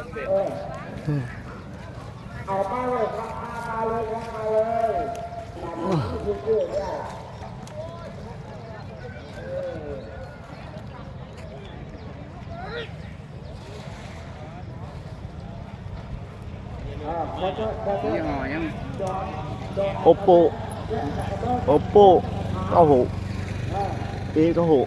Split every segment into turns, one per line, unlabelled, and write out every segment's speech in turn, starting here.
เอามาเลยครับมาเลยครับมาเลยมาที่ชื่อเนี่ยอ่าขอโทษขอโทษ
ยี่ห้อยัง
โอปโปโอปโปเก้าหกเอเก้าหก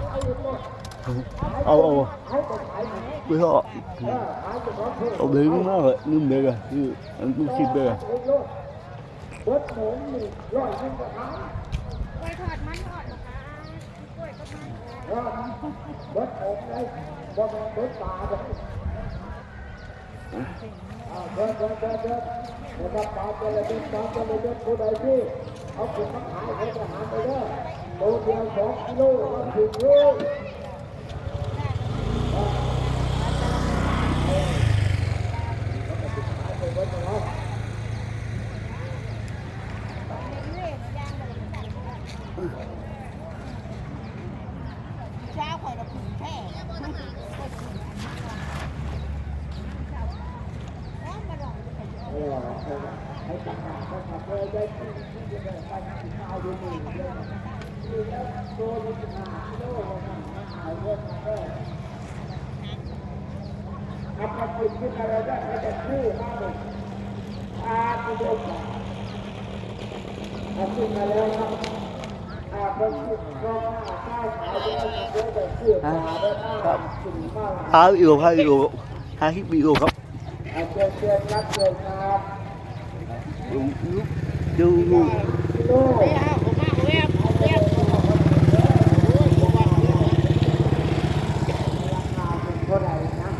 เอา
เอาเบียร์เก่าอะใช่ใช่ซิมพี่เนี่ยพี่อะซิซิมจาเอาเอานี่ทำไมาเอาไปเหาะเอาเบงมากเลยนุ่มเบงอะคืออันกูคิดเบงอะ
บดหมูนี่ร้อยหนึ่งก็ท
กล้วยทอดมันทอดเหรอคะกล้วยก็มัน
ว่าบดหมูเบ่แม่นบดปลาเลยอ่าเดินเดินเดินเดินเดินปลาจะเลยเดินปลาจะเลยเดินผู้ใดที่เอาไปมาขายให้ทหารไปเด้อตัวเดียวสองกิโลละถึงโล
ช้าข่อยเราผีแท้แล้วมาลองดูไป
เออให้จับมาเขาทำเลยได้ที่ที่จะไปกินข้าวดูนี่เลยนี่แล้วตัวนี้จะมากิโลละหายเงินมาได้เอาไปกินที่อะไรได้ไม่ได้ซื้อมาเลยอากิโลกว่าเอาขึ้นมาแล้วครับอาไปกินก็ข้าวขายได้เยอะแต่ซื้อป ลา
วิโอห้าวิโอห้าสิบวิโอครับ
เอาเชิญเชิญรับเชิญครับ
ดูดูดู
กิโล ราคาเป็นเท่าไหร่นะ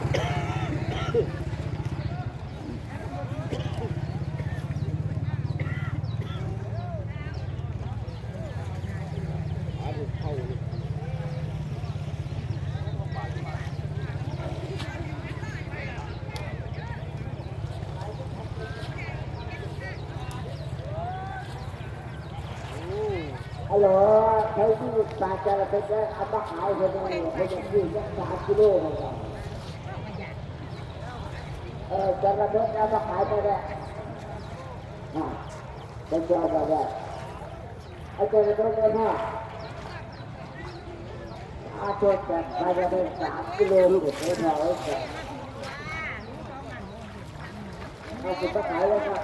ฮัล โหลใครที่ปลาจะระเบิดแล้วเอามาขายเขาเลยเขาจะซื้อสักสามกิโลนะครับเออจะระเบิดเอามาขายไปได้อ่าเป็นตัวอะไรได้ไอ้จะระเบิดเลยนะอาตัวจะไประเบิดสามกิโลลูกเท่าไหร่จะเอาไปขายเลยครับ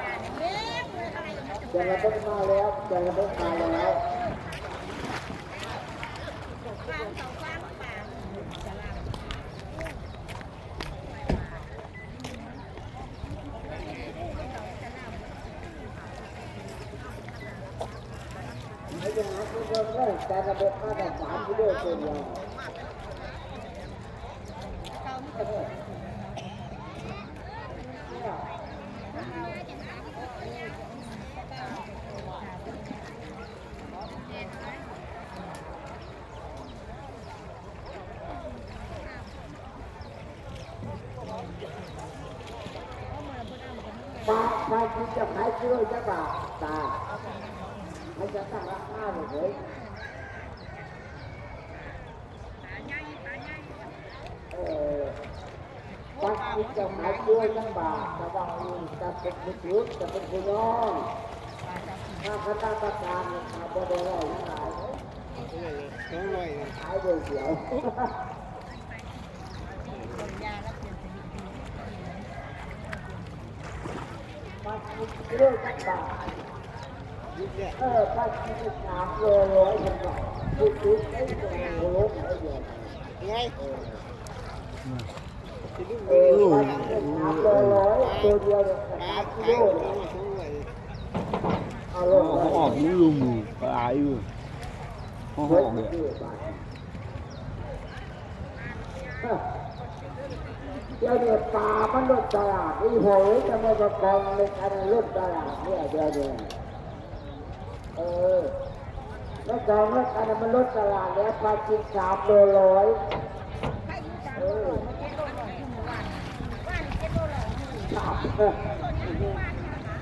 จะระเบิดมาแล้วจะระเบิดมาแล้ว ไม่ยังหาคุณเพิ่มเลยแต่ระบบมาต่สามกิโลตัวเดียวปลาปที่จะขายกิโลจะบาทตา ไม่จะตั้งราคาเลยเฮ้ยเออปลาที่จะขายกิโลจะบาทจะว่าจะเป็นผู้ชุดจะเป็นผู้น้องถ้าคณะกรรมการเนี่ยขาดบ่ได้ร้อยทั้งหลาย
สองร้อย
ขายโดยเดียวปลาที่กิโลจะบาท เออถ้าคิดสามโลร้อยเป็นแบบพูดถึงไอ้ตัวโลร้อยเดียว
ไง
เออถ้าคิดสามโลร้อยตัวเดียวสามกิโลเนี่ย
สออย
เอาล
เขาออกนี่ลุงอยู่ปลายอยู่เขาออกเลย
เฮ้าเดี๋ยวเนี่ยปลามันลดตลาดอีโหยจะมาประกองในการลดตลาดเนี่ยเดี๋ยวเนี่ย แล้วกองแล้วการมันลดตลาดแล้วปลาจินสามโลร้อย
ให้ยูสามโลมาเจ็ดโลหน่อยหมู่บ้านบ้านเลหน่อยหมู่
สามเออ
ส่วนนี้บ้านนะคะ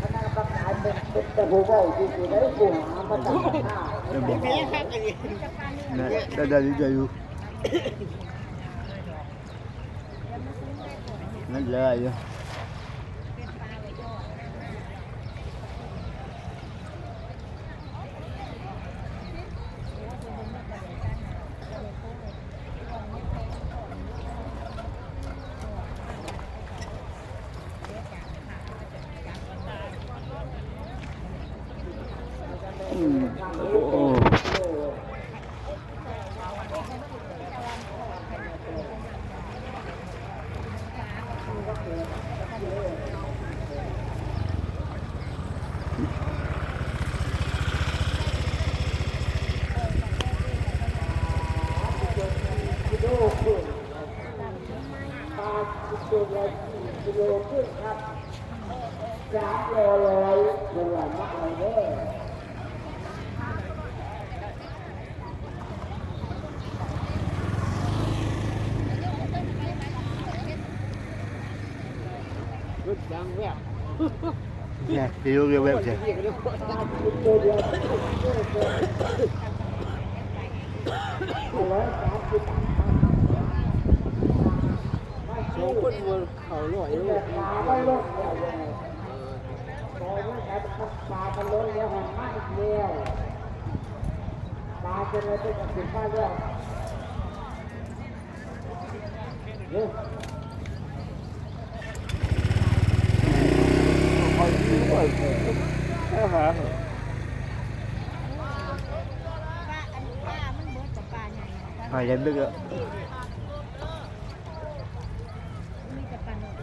คณะกรรมการเป็นเป็นผู้ว่าที่สุดได้ผู้หามาตั้งหน้า
Nó bỏ
แม่ครับอันนี้
Đây, đây, đây, đây, đây. Nó lơ vô. อืมโอ้
กิโลขึ้นปลากิโลละสี่ กิโลขึ้นครับสามร้อยเป็นหลายมากเลย
Nè, thì vô kìa bẹp kìa.
เรียกเรียก
ปลายวร้อยสามสิบ
สองคนวนเขาลอย
เดี๋
ลู
ยว
ก
ปลายเลยพอไม่ใช่ปลามันดแล้วมันมากเดียวปลาจะเนี่ย
Nó hả?
ป้าอันนี้ป้ามันเบิดกับป้าใหญ่นะคะ
Phải đem được ạ
มีแต่ปลาหนุ่ม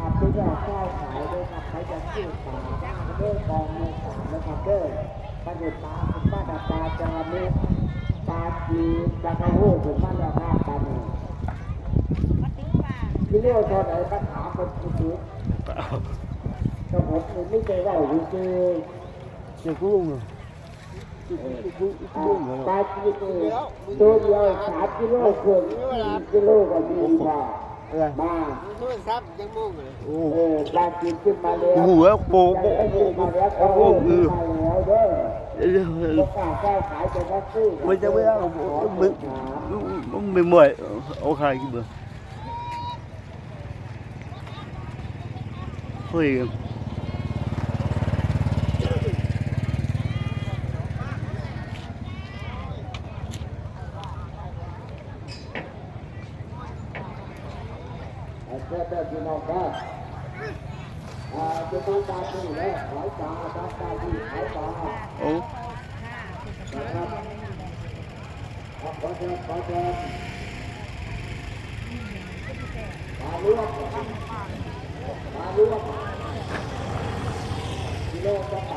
อาจจะอยากได้ขายด้วยครับใครจะซื้อปลาเรื่องกองมือสามนะครับเด้อปลาดุกปลาคุณป้าดาปลาจระเม็ดปลาจี ปลากระโหถึงบ้านราคาปาหนึ่ง
มาติ้งป้า
ที่เรียกตอนไหนปัญหาคนคือกระผมไม่เคยว่าจริง
Chưa có luôn rồi
ๆปลาจีนตัวเดียวสามกิโลเกือบสี่กิโลก็ดีกว่า
Đây
มา
โทรศัพท์ยังมุ่งเลย
เอ
Ồ
อปลาจีนขึ้นมาแล้ว
Ồ, ốc bồ
ได้
bồ
ไอ้นี่มาแล้วโอ้โหขึ้นมาแล้วเด้อ
Ồ
ประกาศแก้ไขจะมาซื้อ
Mình chẳng biết ăn Mình Mình Mình mời Ô khai cái bữa Thôi
ไอ้เจ้าเด้อพี่น้องเด้ออ่าจะต้องการที่แล้วขายปลาต้องการที่ขายปลา
Ồ
นะครับขอเชิญขอเชิญมาลวกมาลวกกิโลละบ